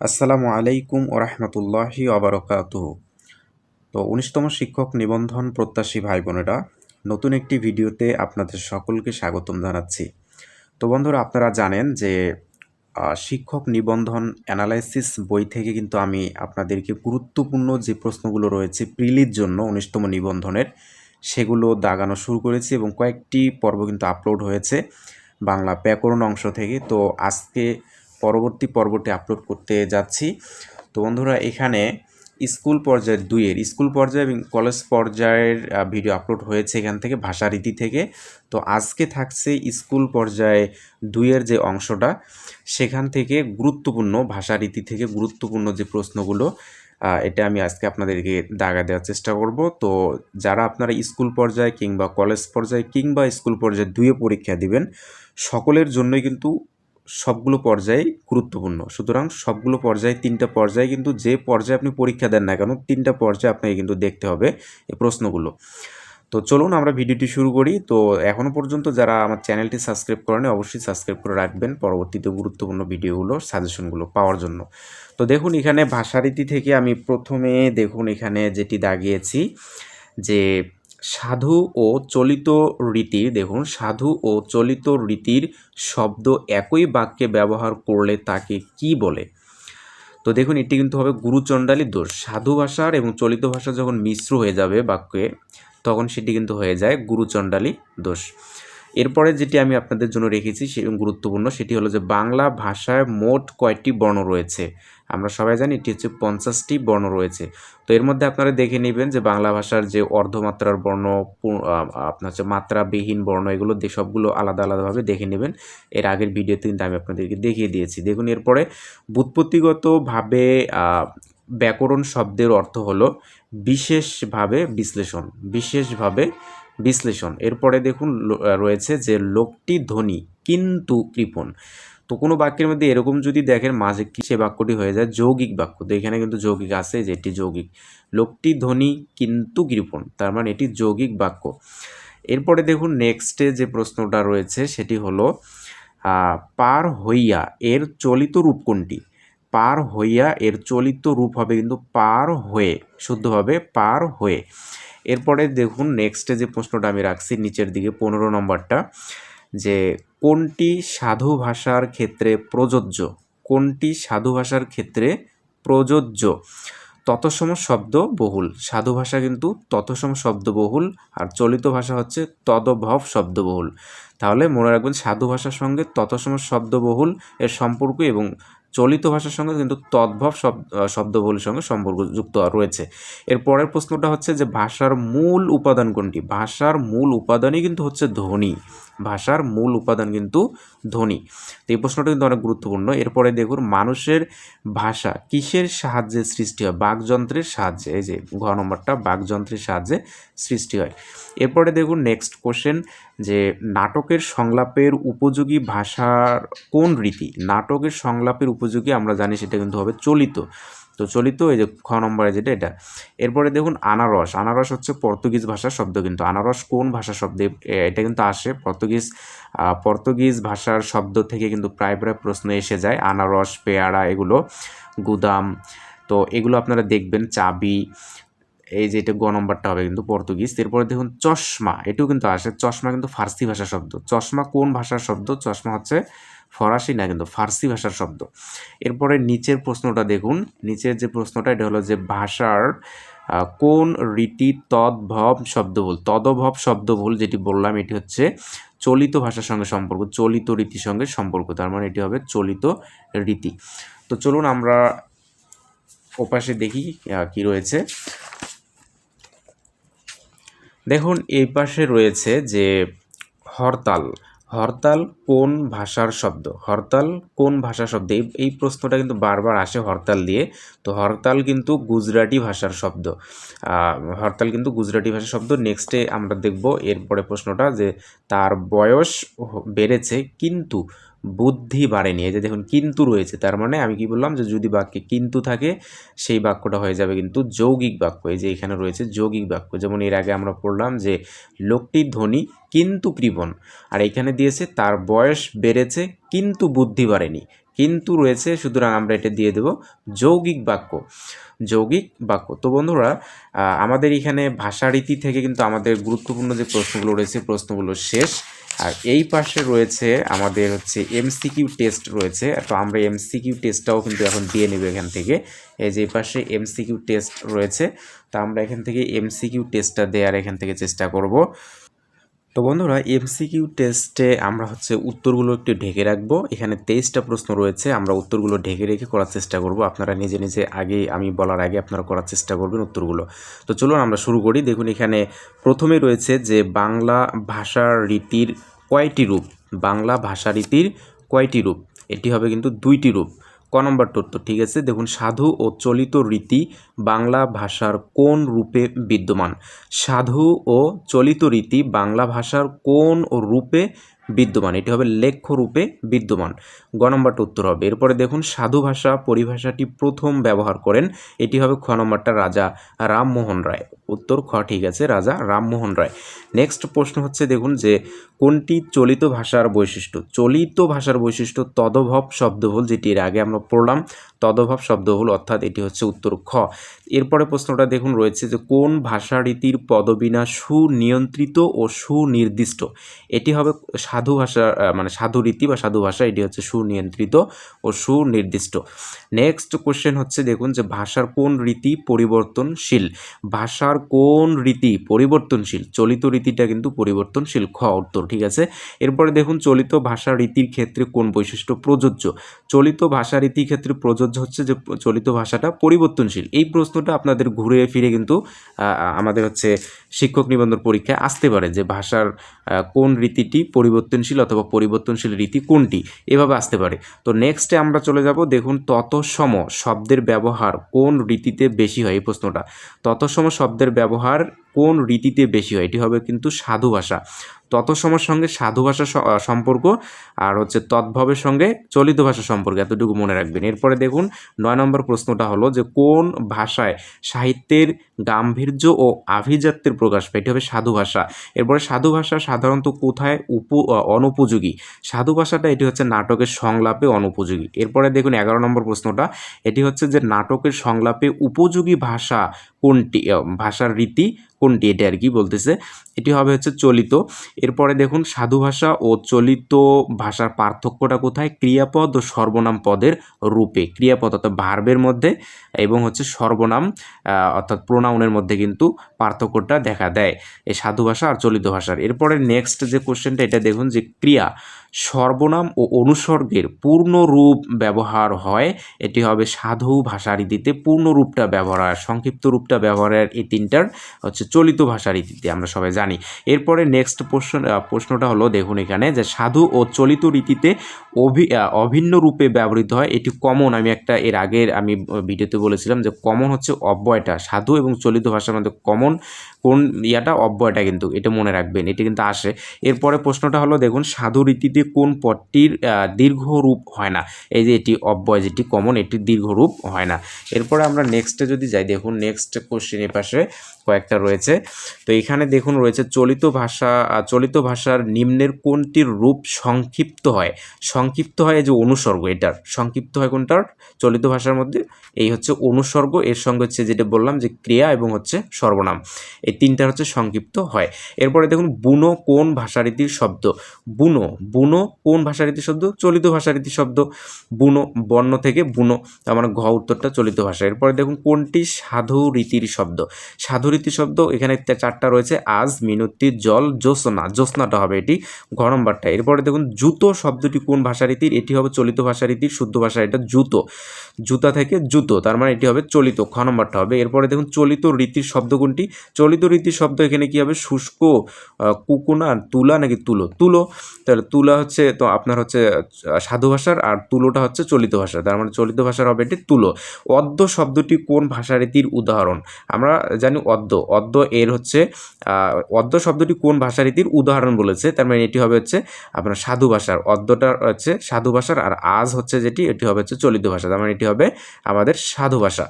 আসসালামু আলাইকুম ওরহমতুল্লাহি অবরকাত তো উনিশতম শিক্ষক নিবন্ধন প্রত্যাশী ভাই বোনেরা নতুন একটি ভিডিওতে আপনাদের সকলকে স্বাগতম জানাচ্ছি। তো বন্ধুরা, আপনারা জানেন যে শিক্ষক নিবন্ধন অ্যানালাইসিস বই থেকে কিন্তু আমি আপনাদেরকে গুরুত্বপূর্ণ যে প্রশ্নগুলো রয়েছে প্রিলির জন্য উনিশতম নিবন্ধনের, সেগুলো দাগানো শুরু করেছি এবং কয়েকটি পর্ব কিন্তু আপলোড হয়েছে বাংলা ব্যাকরণ অংশ থেকে। তো আজকে পরবর্তী পর্বটি আপলোড করতে যাচ্ছি। তো বন্ধুরা, এখানে স্কুল পর্যায়ের দুইয়ের, স্কুল পর্যায়ে এবং কলেজ পর্যায়ের ভিডিও আপলোড হয়েছে এখান থেকে ভাষারীতি থেকে। তো আজকে থাকছে স্কুল পর্যায়ে দুইয়ের যে অংশটা, সেখান থেকে গুরুত্বপূর্ণ ভাষারীতি থেকে গুরুত্বপূর্ণ যে প্রশ্নগুলো এটা আমি আজকে আপনাদেরকে দাগা দেওয়ার চেষ্টা করব। তো যারা আপনারা স্কুল পর্যায়ে কিংবা কলেজ পর্যায়ে কিংবা স্কুল পর্যায়ে দুয়ে পরীক্ষা দিবেন, সকলের জন্যই কিন্তু সবগুলো পর্যায়ে গুরুত্বপূর্ণ। সুতরাং সবগুলো পর্যায়ে, তিনটা পর্যায়ে কিন্তু যে পর্যায়ে আপনি পরীক্ষা দেন না কেন, তিনটা পর্যায়ে আপনাকে কিন্তু দেখতে হবে এই প্রশ্নগুলো। তো চলুন আমরা ভিডিওটি শুরু করি। তো এখনও পর্যন্ত যারা আমার চ্যানেলটি সাবস্ক্রাইব করেনি অবশ্যই সাবস্ক্রাইব করে রাখবেন পরবর্তীতে গুরুত্বপূর্ণ ভিডিওগুলো, সাজেশনগুলো পাওয়ার জন্য। তো দেখুন, এখানে ভাষারীতি থেকে আমি প্রথমে দেখুন, এখানে যেটি দাগিয়েছি যে সাধু ও চলিত রীতি, দেখুন, সাধু ও চলিত রীতির শব্দ একই বাক্যে ব্যবহার করলে তাকে কি বলে? তো দেখুন, এটি কিন্তু হবে গুরুচণ্ডালী দোষ। সাধু ভাষার এবং চলিত ভাষা যখন মিশ্র হয়ে যাবে বাক্যে, তখন সেটি কিন্তু হয়ে যায় গুরুচণ্ডালী দোষ। এরপরে যেটি আমি আপনাদের জন্য রেখেছি, সে গুরুত্বপূর্ণ, সেটি হলো যে বাংলা ভাষায় মোট কয়টি বর্ণ রয়েছে? আমরা সবাই জানি এটি হচ্ছে পঞ্চাশটি বর্ণ রয়েছে। তো এর মধ্যে আপনারা দেখে নেবেন যে বাংলা ভাষার যে অর্ধমাত্রার বর্ণ আপনার হচ্ছে মাত্রাবিহীন বর্ণ, এগুলো সবগুলো আলাদা আলাদাভাবে দেখে নেবেন। এর আগের ভিডিওতে কিন্তু আমি আপনাদেরকে দেখিয়ে দিয়েছি। দেখুন, এরপরে ব্যুৎপত্তিগতভাবে ব্যাকরণ শব্দের অর্থ হলো বিশেষভাবে বিশ্লেষণ বিশেষভাবে বিশ্লেষণ। এরপরে দেখুন রয়েছে যে লোকটি ধনী কিন্তু কৃপণ। তো কোনো বাক্যের মধ্যে এরকম যদি দেখেন মাঝে কি সে বাক্যটি হয়ে যায়, যৌগিক বাক্য। তো এখানে কিন্তু যৌগিক আছে, যে এটি যৌগিক। লোকটি ধনী কিন্তু কৃপণ, তার মানে এটি যৌগিক বাক্য। এরপরে দেখুন নেক্সটে যে প্রশ্নটা রয়েছে, সেটি হলো পার হইয়া এর চলিত রূপ কোনটি? পার হইয়া এর চলিত রূপ হবে কিন্তু পার হয়ে, শুদ্ধভাবে পার হয়ে। এরপরে দেখুন নেক্সটে যে প্রশ্নটা আমি রাখছি, নিচের দিকে পনেরো নম্বরটা। যে কোনটি সাধু ভাষার ক্ষেত্রে প্রযোজ্য? কোনটি সাধু ভাষার ক্ষেত্রে প্রযোজ্য? ততসম শব্দ বহুল। সাধু ভাষা কিন্তু ততসম শব্দবহুল আর চলিত ভাষা হচ্ছে তদভব শব্দবহুল তাহলে মনে রাখবেন সাধু ভাষার সঙ্গে ততসম শব্দবহুল এর সম্পর্ক এবং চলিত ভাষার সঙ্গে কিন্তু তদ্ভব শব্দ আহ, শব্দবহুলের সঙ্গে সম্পর্ক যুক্ত রয়েছে। এর পরের প্রশ্নটা হচ্ছে যে ভাষার মূল উপাদান কোনটি? ভাষার মূল উপাদানই কিন্তু হচ্ছে ধ্বনি। ভাষার মূল উপাদান কিন্তু ধ্বনি। তো এই প্রশ্নটা কিন্তু অনেক গুরুত্বপূর্ণ। এরপরে দেখুন, মানুষের ভাষা কিসের সাহায্যে সৃষ্টি হয়? বাকযন্ত্রের সাহায্যে। এই যে, ঘ নম্বরটা, বাকযন্ত্রের সাহায্যে সৃষ্টি হয়। এরপরে দেখুন নেক্সট কোশ্চেন যে নাটকের সংলাপের উপযোগী ভাষার কোন রীতি? নাটকের সংলাপের উপযোগী আমরা জানি সেটা কিন্তু হবে চলিত। তো চলিত এই যে খ নম্বরে যেটা, এটা। এরপরে দেখুন আনারস। আনারস হচ্ছে পর্তুগিজ ভাষার শব্দ কিন্তু। আনারস কোন ভাষা শব্দে? এটা কিন্তু আসে পর্তুগিজ পর্তুগিজ ভাষার শব্দ থেকে কিন্তু প্রায় প্রায় প্রশ্ন এসে যায়। আনারস, পেয়ারা এগুলো, গুদাম। তো এগুলো আপনারা দেখবেন, চাবি, এই যে এটা গ নম্বরটা হবে কিন্তু পর্তুগিজ। এরপরে দেখুন চশমা, এটাও কিন্তু আসে। চশমা কিন্তু ফার্সি ভাষার শব্দ। চশমা কোন ভাষার শব্দ? চশমা হচ্ছে ফরাসি না কিন্তু ফার্সি ভাষার শব্দ। এরপরে নিচের প্রশ্নটা দেখুন। নিচের যে প্রশ্নটা, এটা হলো যে ভাষার কোন রীতি তদ্ভব শব্দবহুল তদভব শব্দবহুল যেটি বললাম, এটি হচ্ছে চলিত ভাষার সঙ্গে সম্পর্ক, চলিত রীতির সঙ্গে সম্পর্ক। তার মানে এটি হবে চলিত রীতি। তো চলুন আমরা ওপাশে দেখি কি রয়েছে। দেখুন, এই পাশে রয়েছে যে হরতাল। হরতাল কোন ভাষার শব্দ? হরতাল কোন ভাষা শব্দ? এই প্রশ্নটা কিন্তু বারবার আসে হরতাল দিয়ে। তো হরতাল কিন্তু গুজরাটি ভাষার শব্দ। হরতাল কিন্তু গুজরাটি ভাষার শব্দ। নেক্সটে আমরা দেখব এরপরে প্রশ্নটা যে তার বয়স বেড়েছে, কিন্তু বুদ্ধি বাড়েনি। এই যে দেখুন, কিন্তু রয়েছে। তার মানে আমি কি বললাম যে, যদি বাক্যে কিন্তু থাকে, সেই বাক্যটা হয়ে যাবে কিন্তু যৌগিক বাক্য। এই যে এখানে রয়েছে যৌগিক বাক্য। যেমন এর আগে আমরা পড়লাম যে, লোকটি ধনী, কিন্তু কৃপণ। আর এখানে দিয়েছে, তার বয়স বেড়েছে, কিন্তু বুদ্ধি বাড়েনি। কিন্তু রয়েছে, সুতরাং আমরা এটা দিয়ে দেব, যৌগিক বাক্য। যৌগিক বাক্য। তো বন্ধুরা আমাদের এখানে ভাষারীতি থেকে কিন্তু আমাদের গুরুত্বপূর্ণ যে প্রশ্নগুলো রয়েছে, প্রশ্নগুলো শেষ। আর এই পাশে রয়েছে আমাদের হচ্ছে এমসিকিউ টেস্ট রয়েছে। তো আমরা এমসিকিউ টেস্টটাও কিন্তু এখন দিয়ে নেব এখান থেকে। এই যে পাশে এমসিকিউ টেস্ট রয়েছে। তো আমরা এখান থেকে এমসিকিউ টেস্টটা দেওয়ার এখান থেকে চেষ্টা করব। তো বন্ধুরা এমসিকিউ টেস্টে আমরা হচ্ছে উত্তরগুলো একটু ঢেকে রাখব। এখানে তেইশটা প্রশ্ন রয়েছে, আমরা উত্তরগুলো ঢেকে রেখে করার চেষ্টা করব। আপনারা নিজে নিজে আগে আমি বলার আগে আপনারা করার চেষ্টা করবেন উত্তরগুলো। তো চলুন আমরা শুরু করি। দেখুন, এখানে প্রথমে রয়েছে যে বাংলা ভাষার রীতির কয়টি রূপ? বাংলা ভাষা রীতির কয়টি রূপ? এটি হবে কিন্তু দুইটি রূপ। নম্বর উত্তর ঠিক আছে? দেখুন, সাধু ও চলিত রীতি বাংলা ভাষার কোন রূপে বিদ্যমান? সাধু ও চলিত রীতি বাংলা ভাষার কোন রূপে বিদ্যমান। এটি হবে লেখ্য রূপে বিদ্যমান। গ নম্বরটা উত্তর হবে। এরপরে দেখুন, সাধু ভাষা পরিভাষাটি প্রথম ব্যবহার করেন। এটি হবে খ নম্বরটা রাজা রামমোহন রায়। উত্তর খ, ঠিক আছে, রাজা রামমোহন রায়। নেক্সট প্রশ্ন হচ্ছে দেখুন যে, কোনটি চলিত ভাষার বৈশিষ্ট্য? চলিত ভাষার বৈশিষ্ট্য তদভব শব্দবহুল যেটি এর আগে আমরা পড়লাম। তদভাব শব্দবহুল অর্থাৎ এটি হচ্ছে উত্তর খ। এরপরে প্রশ্নটা দেখুন, রয়েছে যে কোন ভাষা রীতির পদবিনা সুনিয়ন্ত্রিত ও সুনির্দিষ্ট? এটি হবে সাধু ভাষা মানে সাধু রীতি বা সাধু ভাষা, এটি হচ্ছে সুনিয়ন্ত্রিত ও সুনির্দিষ্ট। নেক্সট কোশ্চেন হচ্ছে দেখুন যে ভাষার কোন রীতি পরিবর্তনশীল? ভাষার কোন রীতি পরিবর্তনশীল? চলিত রীতিটা কিন্তু পরিবর্তনশীল, খ উত্তর, ঠিক আছে? এরপরে দেখুন, চলিত ভাষা রীতির ক্ষেত্রে কোন বৈশিষ্ট্য প্রযোজ্য? চলিত ভাষা রীতির ক্ষেত্রে প্রযোজ্য হচ্ছে যে চলিত ভাষাটা পরিবর্তনশীল। এই প্রশ্নটা আপনাদের ঘুরে ফিরে কিন্তু আমাদের হচ্ছে শিক্ষক নিবন্ধন পরীক্ষায় আসতে পারে যে ভাষার কোন রীতিটি পরিবর্তনশীল অথবা পরিবর্তনশীল রীতি কোনটি, এভাবে আসতে পারে। তো নেক্সটে আমরা চলে যাব, দেখুন ততসম শব্দের ব্যবহার কোন রীতিতে বেশি হয় এই প্রশ্নটা। ততসম শব্দের ব্যবহার কোন রীতিতে বেশি হয়? এটি হবে কিন্তু সাধু ভাষা। ততসমর সঙ্গে সাধু ভাষা সম্পর্ক আর হচ্ছে তদ্ভবের সঙ্গে চলিত ভাষা সম্পর্কে, এতটুকু মনে রাখবেন। এরপরে দেখুন, নয় নম্বর প্রশ্নটা হলো যে কোন ভাষায় সাহিত্যের গাম্ভীর্য ও আভিজাত্যের প্রকাশ পায়? এটি হবে সাধু ভাষা। এরপরে সাধু ভাষা সাধারণত কোথায় উপ অনুপযোগী? সাধু ভাষাটা, এটি হচ্ছে নাটকের সংলাপে অনুপযোগী। এরপরে দেখুন, এগারো নম্বর প্রশ্নটা, এটি হচ্ছে যে নাটকের সংলাপে উপযোগী ভাষা কোনটি? ভাষার রীতি কোনটি? এটা আর কি বলতেছে। এটি হবে হচ্ছে চলিত। এরপরে দেখুন, সাধু ভাষা ও চলিত ভাষার পার্থক্যটা কোথায়? ক্রিয়াপদ ও সর্বনাম পদের রূপে। ক্রিয়াপদ অর্থাৎ ভার্বের মধ্যে এবং হচ্ছে সর্বনাম অর্থাৎ প্রোনাউনের মধ্যে কিন্তু পার্থক্যটা দেখা দেয়। এই সাধু ভাষা আর চলিত ভাষার। এরপরে নেক্সট যে কোশ্চেনটা এটা দেখুন যে ক্রিয়া। সর্বনাম ও অনুসর্গের পূর্ণ রূপ ব্যবহার হয়। এটি হবে সাধু ভাষা রীতিতে পূর্ণ রূপটা ব্যবহার, সংক্ষিপ্ত রূপটা ব্যবহারের এই তিনটার হচ্ছে চলিত ভাষা রীতিতে আমরা সবাই জানি। এরপরে নেক্সট প্রশ্ন প্রশ্নটা হলো দেখুন এখানে যে সাধু ও চলিত রীতিতে অভি অভিন্ন রূপে ব্যবহৃত হয়। এটি কমন আমি একটা এর আগের আমি ভিডিওতে বলেছিলাম যে কমন হচ্ছে অব্যয়টা। সাধু এবং চলিত ভাষার মধ্যে কমন কোন ইয়াটা, অব্যয়টা কিন্তু এটা মনে রাখবেন, এটি কিন্তু আসে। এরপরে প্রশ্নটা হলো দেখুন, সাধু রীতিতে কোন পদটির দীর্ঘ রূপ হয় না। এই যে এটি অব্যয়, যেটি কমন, এটি দীর্ঘ রূপ হয় না। এরপরে আমরা নেক্সটে যদি যাই, দেখুন নেক্সট কোশ্চেনের পাশে কয়েকটা রয়েছে। তো এখানে দেখুন রয়েছে চলিত ভাষা চলিত ভাষার নিম্নের কোনটির রূপ সংক্ষিপ্ত হয়? সংক্ষিপ্ত হয় যে অনুসর্গ, এটার। সংক্ষিপ্ত হয় কোনটার? চলিত ভাষার মধ্যে। এই হচ্ছে অনুসর্গ, এর সঙ্গে হচ্ছে যেটা বললাম যে ক্রিয়া এবং হচ্ছে সর্বনাম। এই তিনটা হচ্ছে সংক্ষিপ্ত হয়। এরপরে দেখুন বুনো কোন ভাষারীতির শব্দ? বুনো বুনো কোন ভাষারীতির শব্দ? চলিত ভাষারীতির শব্দ। বুনো, বর্ণ থেকে বুনো। তার মানে ঘ উত্তরটা চলিত ভাষা। এরপরে দেখুন কোনটি সাধু রীতির শব্দ? সাধু রীতি শব্দ, এখানে চারটা রয়েছে, আজ, মিনতি, জল, জ্যোৎস্না। জ্যোৎস্নাটা হবে এটি, ঘ নম্বরটা। এরপরে দেখুন, জুতো শব্দটি কোন ভাষারীতির? এটি হবে চলিত ভাষারীতির, শুদ্ধ ভাষা এটা জুতো। জুতা থেকে জুতো, তার মানে এটি হবে চলিত খ নম্বরটা হবে। এরপরে দেখুন, চলিত রীতির শব্দ কোনটি? চলিত রীতির শব্দ এখানে কি হবে? শুষ্ক কুকুনা তুলা নাকি তুলো? তুলো, তাহলে তুলা হচ্ছে, তো আপনার হচ্ছে সাধু ভাষার, আর তুলোটা হচ্ছে চলিত ভাষা তার মানে চলিত ভাষার হবে এটি তুলো। অদ্য শব্দটি কোন ভাষারীতির উদাহরণ? আমরা জানি অদ্য অদ্য। অদ্য এর হচ্ছে অদ্য শব্দটি কোন ভাষারীতির উদাহরণ বলেছে? তার মানে এটি হবে হচ্ছে আপনার সাধু ভাষার। অদ্যটা হচ্ছে সাধু ভাষার আর আজ হচ্ছে যেটি, এটি হবে হচ্ছে চলিত ভাষা। তার মানে এটি হবে আমাদের সাধু ভাষা।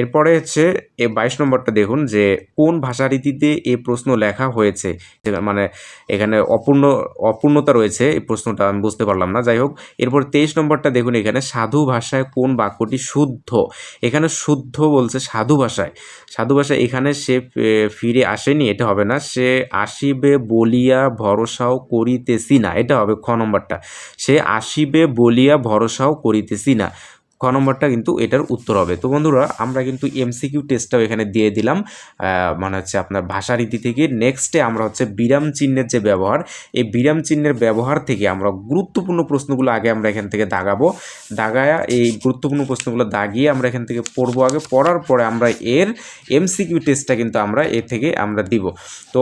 এরপরে হচ্ছে এ বাইশ নম্বরটা দেখুন যে কোন ভাষারীতিতে এই প্রশ্ন লেখা হয়েছে। মানে এখানে অপূর্ণ, অপূর্ণতা রয়েছে এই প্রশ্নটা, আমি বুঝতে পারলাম না। যাই হোক এরপর তেইশ নম্বরটা দেখুন এখানে, সাধু ভাষায় কোন বাক্যটি শুদ্ধ? এখানে শুদ্ধ বলছে সাধু ভাষায়। সাধু ভাষায় এখানে সে ফিরে আসেনি, এটা হবে না। সে আসিবে বলিয়া ভরসাও করিতেছি না, এটা হবে খ নম্বরটা। সে আসিবে বলিয়া ভরসাও করিতেছি না। খ নম্বরটা কিন্তু এটার উত্তর হবে। তো বন্ধুরা, আমরা কিন্তু এমসিকিউ টেস্টটাও এখানে দিয়ে দিলাম। মানে হচ্ছে আপনার ভাষারীতি থেকে নেক্সটে আমরা হচ্ছে বিরাম চিহ্নের যে ব্যবহার, এই বিরাম চিহ্নের ব্যবহার থেকে আমরা গুরুত্বপূর্ণ প্রশ্নগুলো আগে আমরা এখান থেকে দাগাবো। দাগায়া এই গুরুত্বপূর্ণ প্রশ্নগুলো দাগিয়ে আমরা এখান থেকে পড়ব আগে। পড়ার পরে আমরা এর এমসিকিউ টেস্টটা কিন্তু আমরা এর থেকে আমরা দিব। তো